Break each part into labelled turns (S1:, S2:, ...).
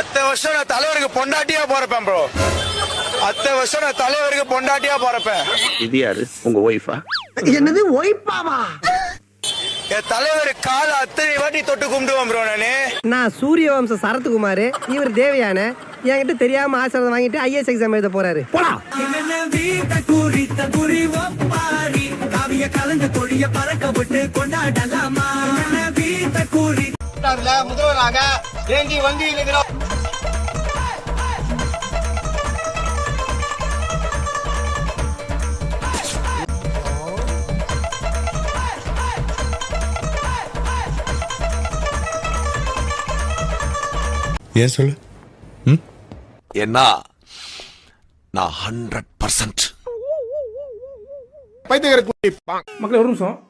S1: அத்தை வருஷம் நான் தலைவருக்கு பொண்டாட்டியா போறப்பேன் ப்ரோ அத்தை வருஷம் நான் தலைவருக்கு பொண்டாட்டியா போறப்பேன்.
S2: இது யாரு? உங்க ஒய்ஃபா
S3: என்னது ஒய்ப்பாவா
S1: என் தலைவர் கால அத்தனை வாட்டி தொட்டு கும்பிடுவேன் ப்ரோ நானு.
S3: நான் சூரிய வம்ச சரத்குமார் இவர் தேவயான. என்கிட்ட தெரியாம ஆசிரியர் வாங்கிட்டு ஐஎஸ் எக்ஸாம் எழுத போறாரு. போடா
S1: முதல்வராக ஏந்தி வங்கி இருக்கிறோம்
S4: ஏன் சொல்லு?
S5: ஏன்னா நான் ஹண்ட்ரட் பர்சன்ட்
S6: மக்களே ஒரு நிமிஷம்.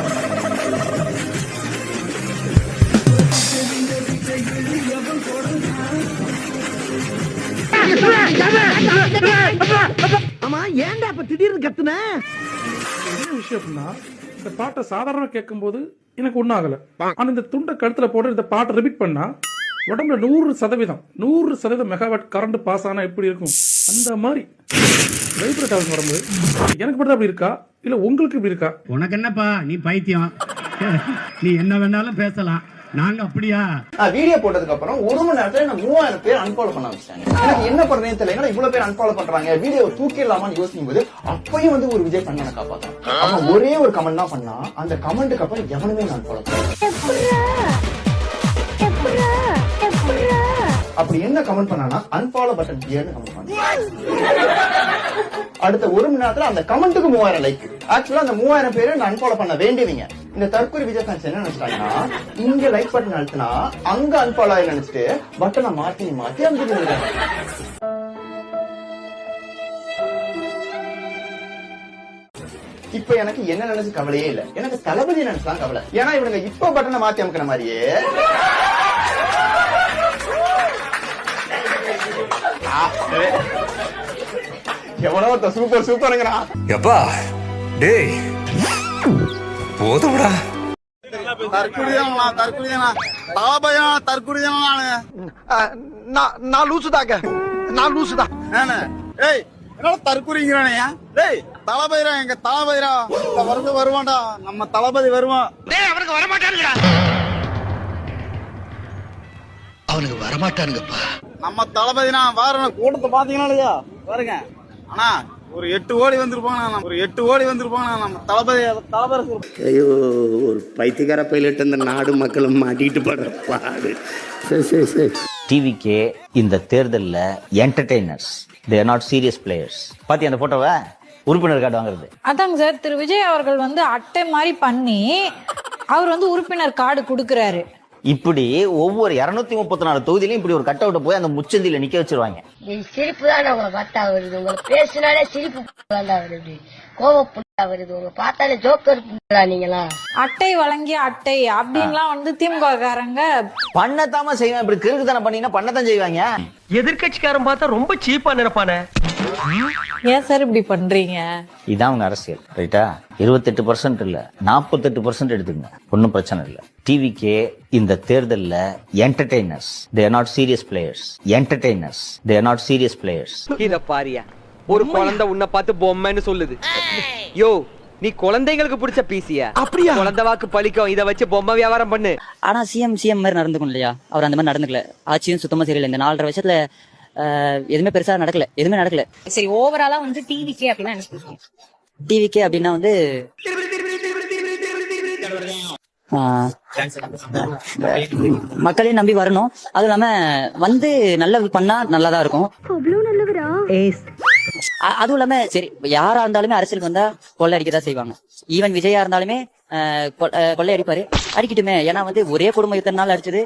S3: ஆமா ஏன்டா இப்ப திடீர்னு கத்துன?
S6: என்ன விஷயம் அப்படின்னா இந்த பாட்டை சாதாரண கேட்கும்போது எனக்கு ஒன்றும் ஆகல. ஆனா இந்த துண்டை கழுத்துல போட்டு இந்த பாட்டை ரிப்பீட் பண்ணா உடம்புல நூறு சதவீதம் நூறு சதவீதம் மெகாவாட் கரண்ட் பாஸ் ஆனா எப்படி இருக்கும்? அந்த மாதிரி வைப்ரேட் ஆகும் வரும்போது எனக்கு மட்டும் அப்படி இருக்கா? இல்ல உங்களுக்கு இப்படி இருக்கா?
S7: உனக்கு என்னப்பா? நீ பைத்தியம். நீ என்ன வேணாலும் பேசலாம். நாங்க அப்படியா?
S8: வீடியோ போட்டதுக்கு அப்புறம் ஒரு மணி நேரத்துல என்ன மூவாயிரம் பேர் அன்ஃபாலோ பண்ண ஆரம்பிச்சாங்க எனக்கு என்ன பண்றதுன்னு தெரியல என்னடா இவ்வளவு பேர் அன்ஃபாலோ பண்றாங்க. வீடியோ தூக்கிடலாமான்னு யோசிக்கும் போது அப்பயும் வந்து ஒரு விஜய் பண்ண காப்பாத்தான் அவன் ஒரே ஒரு கமெண்ட் தான் பண்ணா அந்த கமெண்ட்டுக்கு அப்புறம் எவனுமே நான் ஃபாலோ அப்படி என்ன கமெண்ட் பண்ணானா அன்ஃபாலோ பட்டன் ஏன்னு கமெண்ட் பண்ணா அடுத்த ஒரு மணி நேரத்துல அந்த கமெண்ட்டுக்கு மூவாயிரம் லைக் ஆக்சுவலா அந்த மூவாயிரம் பேரை நான் அன்ஃபாலோ பண்ண வேண்டியவங்க இந்த தற்கொலை விஜய் ஃபேன்ஸ் என்ன நினைச்சிட்டாங்கன்னா இங்க லைக் பட்டன் அழுத்தினா அங்க அன்ஃபாலோ ஆகி நினைச்சிட்டு பட்டனை மாத்தி மாத்தி அங்க இப்ப எனக்கு என்ன நினைச்சு கவலையே இல்ல. எனக்கு தளபதி நினைச்சுதான் கவலை. ஏன்னா இவனுங்க இப்ப பட்டனை மாத்தி அமுக்கிற மாதிரியே. எவனோ சூப்பர் சூப்பருங்கிறான்
S5: எப்பா? டேய். போதும்டா.
S1: நானு நான் லூசுதாக்க நான் லூசுதான் ஏய் என்னடா தற்குறிங்கிறானே? டேய் தளபதிரா எங்க தளபதிரா இந்த வருஷம் வருவான்டா. நம்ம தளபதி வருவான்.
S9: அவனுக்கு வரமாட்டானுங்கப்பா.
S1: நம்ம தளபதினா வார கூட்டத்தை பாத்தீங்களா இல்லையா? பாருங்க. அண்ணா ஒரு எட்டு ஓடி வந்திருப்பாங்க ஒரு எட்டு ஓடி வந்திருப்பாங்க நம்ம? தளபதி தளபதி
S2: ஐயோ ஒரு பைத்தியக்கார பைலட் இந்த நாடு மக்களும் மாட்டிட்டு படுற பாடு. சரி சரி சரி
S10: டிவிக்கே இந்த தேர்தல்ல entertainers they're not serious players பாத்தி அந்த போட்டோவை உறுப்பினர் கார்டு வாங்குறது.
S11: அதாங்க சார் திரு விஜய் அவர்கள் வந்து அட்டை மாதிரி பண்ணி அவர் வந்து உறுப்பினர் கார்டு கொடுக்கறாரு.
S10: இப்படி ஒவ்வொரு இருநூத்தி முப்பத்தி நாலு தொகுதியிலும் இப்படி ஒரு கட் போய் அந்த முச்சந்தில நிக்க வச்சிருவாங்க.
S9: சிரிப்பு தான் உங்களை பார்த்தா வருது. உங்களை பேசினாலே சிரிப்பு வருது. கோவப்பட்டா வருது. உங்களை பார்த்தாலே ஜோக்கர் நீங்களா?
S11: அட்டை வழங்கிய அட்டை. அப்படின்லாம் வந்து திமுக காரங்க
S10: பண்ணத்தாம செய்வான் இப்படி கிறுக்கு தானே பண்ணீங்கன்னா பண்ணத்தான் செய்வாங்க.
S3: எதிர்கட்சிக்காரன் பார்த்தா ரொம்ப சீப்பா நினைப்பானே.
S11: ஏன் சார் இப்படி பண்றீங்க?
S10: இதான் அவங்க அரசியல் ரைட்டா? இருபத்தெட்டு பர்சன்ட் இல்ல நாற்பத்தெட்டு பர்சன்ட் எடுத்துங்க ஒன்றும் பிரச்சனை இல்ல. டிவிக்கே இந்த தேர்தல்ல entertainers they're not serious players entertainers they're not serious players
S3: இத பாரியா. ஒரு குழந்தை உன்னை பார்த்து பொம்மைன்னு சொல்லுது. யோ நீ குழந்தைங்களுக்கு பிடிச்ச பீசியா? அப்படியா? குழந்தை வாக்கு பழிக்கும். இத வச்சு பொம்மை வியாபாரம் பண்ணு.
S9: ஆனா சிஎம் சிஎம் மாதிரி நடந்துக்கணும் இல்லையா? அவர் அந்த மாதிரி நடந்துக்கல. ஆட்சியும் சுத்தமா சரியில்லை. இந்த நாலரை வருஷத்துல எதுவுமே பெருசா நடக்கல. எதுவுமே நடக்கல.
S11: சரி ஓவராலா வந்து டிவிக்கே அப்படின்னா என்ன
S9: டிவிக்கே அப்படின்னா வந்து மக்களையும் நம்பி வரணும். அதுவும் இல்லாம வந்து நல்ல பண்ணா நல்லாதான் இருக்கும். அதுவும் இல்லாம சரி யாரா இருந்தாலுமே அரசியலுக்கு வந்தா கொள்ளை அடிக்கதான் செய்வாங்க. ஈவன் விஜயா இருந்தாலுமே கொள்ளை அடிப்பாரு. அடிக்கட்டுமே. ஏன்னா வந்து ஒரே குடும்பம் இத்தனை நாள் அடிச்சது.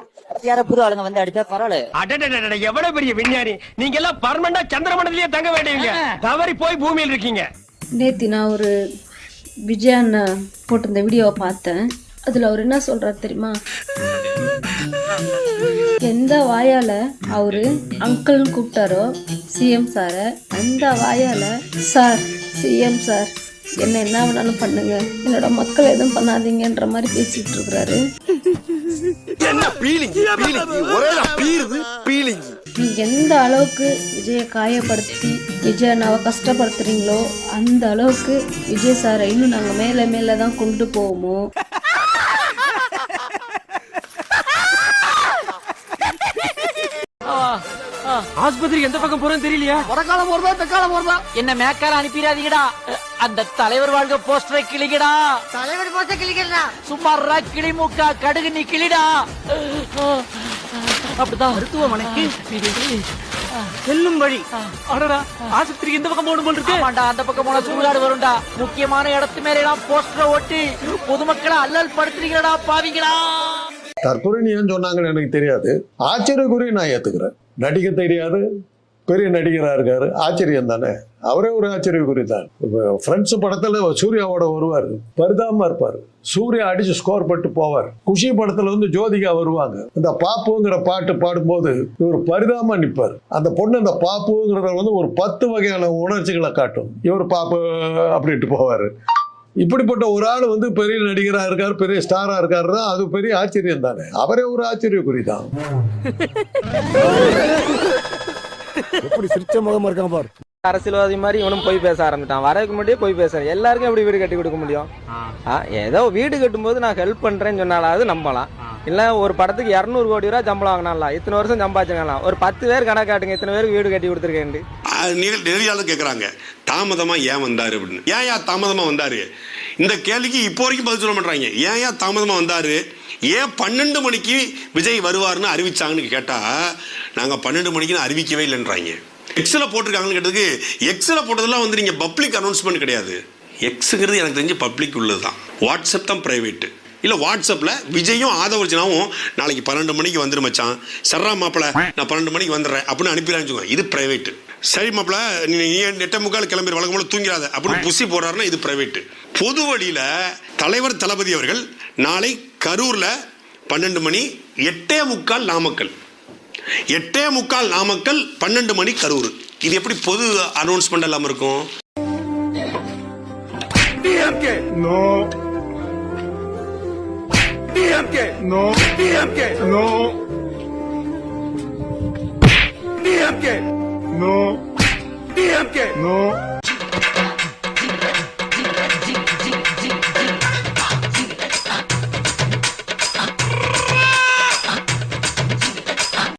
S9: யாரோ புது ஆளுங்க வந்து அடிச்சா பரவாயில்ல.
S3: எவ்வளவு பெரிய விஞ்ஞானி. நீங்க எல்லாம் பர்மனண்டா சந்திரமண்டலத்திலேயே தங்க வேண்டியவங்க. தவறி போய் பூமியில் இருக்கீங்க.
S11: நேத்தி நான் ஒரு விஜய் அண்ணா போட்டிருந்த வீடியோவை பார்த்தேன். அதுல அவர் என்ன சொல்றாரு தெரியுமா? எந்த வாயால அவரு அங்கிள்னு கூப்பிட்டாரோ சிஎம் சார அந்த வாயால சார் சிஎம் சார் என்ன என்ன வேணாலும் பண்ணுங்க. என்னோட மக்கள் எதுவும் பண்ணாதீங்கன்ற மாதிரி பேசிட்டு இருக்கிறாரு. எந்த அளவுக்கு விஜயை காயப்படுத்தி விஜய் அண்ணாவை கஷ்டப்படுத்துறீங்களோ அந்த அளவுக்கு விஜய் சாரை இன்னும் நாங்க மேல மேல தான் கொண்டு போவோமோ?
S3: ஆஸ்பத்திரி எந்த பக்கம் போறேன்னு தெரியலையா.
S9: வடக்காலம் போறதா தெக்காலம் போறதா? என்ன மேக்கால அனுப்பிடாதீங்கடா. அந்த தலைவர் வாழ்க போஸ்டரை கிளிக்கடா தலைவர் போஸ்டர் கிளிக்கிறா சும்மா கிளி மூக்கா கடுகு நீ கிளிடா அப்படிதான் மருத்துவமனைக்கு செல்லும் வழி.
S3: அடடா ஆஸ்பத்திரிக்கு இந்த பக்கம் போகணும் போல் இருக்கு?
S9: ஆமாண்டா அந்த பக்கம் போனா சூடாடு வரும்டா. முக்கியமான இடத்து மேல எல்லாம் போஸ்டரை ஒட்டி பொதுமக்களை அல்லல் படுத்துறீங்களா பாவிங்களா.
S5: தற்கொலை ஏன் சொன்னாங்கன்னு எனக்கு தெரியாது. ஆச்சரியக்குரிய நான் ஏத்துக்கிறேன். நடிக்க தெரியாது. பெரிய நடிகராக இருக்காரு. ஆச்சரியம் தானே? அவரே ஒரு ஆச்சரியக்குறி தான் ஃப்ரெண்ட்ஸ் படத்தில் சூர்யாவோட வருவார். பரிதாபமா இருப்பார். சூர்யா அடிச்சு ஸ்கோர் பட்டு போவார். குஷி படத்தில் வந்து ஜோதிகா வருவாங்க. இந்த பாப்புங்கிற பாட்டு பாடும்போது இவர் பரிதாபமா நிற்பார் அந்த பொண்ணு அந்த பாப்புங்கிறத வந்து ஒரு பத்து வகையான உணர்ச்சிகளை காட்டும். இவர் பாப்பு அப்படின்ட்டு போவார். இப்படிப்பட்ட ஒரு ஆள் வந்து பெரிய நடிகரா இருக்கார் பெரிய ஸ்டாரா இருக்காருன்னா அது பெரிய ஆச்சரியம் தானே. அவரே ஒரு ஆச்சரியக்குறி தான்
S7: எப்படி சிரிச்ச முகமா இருக்கான் பாரு.
S3: அரசியல்வாதி மாதிரி இவனும் போய் பேச ஆரம்பிட்டான். வரதுக்கு முன்னாடியே போய் பேசுறேன். எல்லாருக்கும் எப்படி வீடு கட்டி கொடுக்க முடியும்? ஏதோ வீடு கட்டும்போது நான் ஹெல்ப் பண்றேன்னு சொன்னாலாவது நம்பலாம். இல்லை ஒரு படத்துக்கு இரநூறு கோடி ரூபா சம்பளம் வாங்கினாலாம் இத்தனை வருஷம் சம்பாதிச்சுக்கலாம் ஒரு பத்து பேர் கணக்காட்டுங்க இத்தனை பேருக்கு வீடு கட்டி கொடுத்துருக்கேன்
S5: நிறைய ஆளு கேட்குறாங்க தாமதமாக ஏன் வந்தார் அப்படின்னு. ஏன் ஏன் தாமதமாக வந்தார்? இந்த கேள்விக்கு இப்போ வரைக்கும் பதில் சொல்ல மாட்டாங்க ஏன் ஏன் தாமதமாக வந்தார்? ஏன் பன்னெண்டு மணிக்கு விஜய் வருவாருன்னு அறிவிச்சாங்கன்னு கேட்டால் நாங்கள் பன்னெண்டு மணிக்குன்னு அறிவிக்கவே இல்லைன்றாங்க. எக்ஸில் போட்டிருக்காங்கன்னு கேட்டதுக்கு எக்ஸில் போட்டதெல்லாம் வந்து நீங்கள் பப்ளிக் அனௌன்ஸ்மெண்ட் கிடையாது. எக்ஸுங்கிறது எனக்கு தெரிஞ்சு பப்ளிக் உள்ளது தான் வாட்ஸ்அப் தான் ப்ரைவேட்டு இல்லை வாட்ஸ்அப்பில் விஜயும் ஆதவர்ஜனாவும் நாளைக்கு பன்னெண்டு மணிக்கு வந்துரு மச்சான். சர்ரா மாப்பிள நான் பன்னெண்டு மணிக்கு வந்துடுறேன் அப்படின்னு அனுப்பிடுறான்னு இது பிரைவேட்டு சரி மாப்பிள நீ நீ எட்ட முக்கால் கிளம்பி வழக்கம் போல தூங்கிறாத அப்படின்னு புசி போடுறாருன்னா இது பிரைவேட்டு பொது வழியில் தலைவர் தளபதி அவர்கள் நாளை கரூரில் பன்னெண்டு மணி எட்டே முக்கால் நாமக்கல். எட்டே முக்கால் நாமக்கல் பன்னெண்டு மணி கரூர். இது எப்படி பொது அனௌன்ஸ்மெண்ட் இல்லாமல் இருக்கும்?
S7: DMK. No. DMK. No. DMK. No. DMK. No.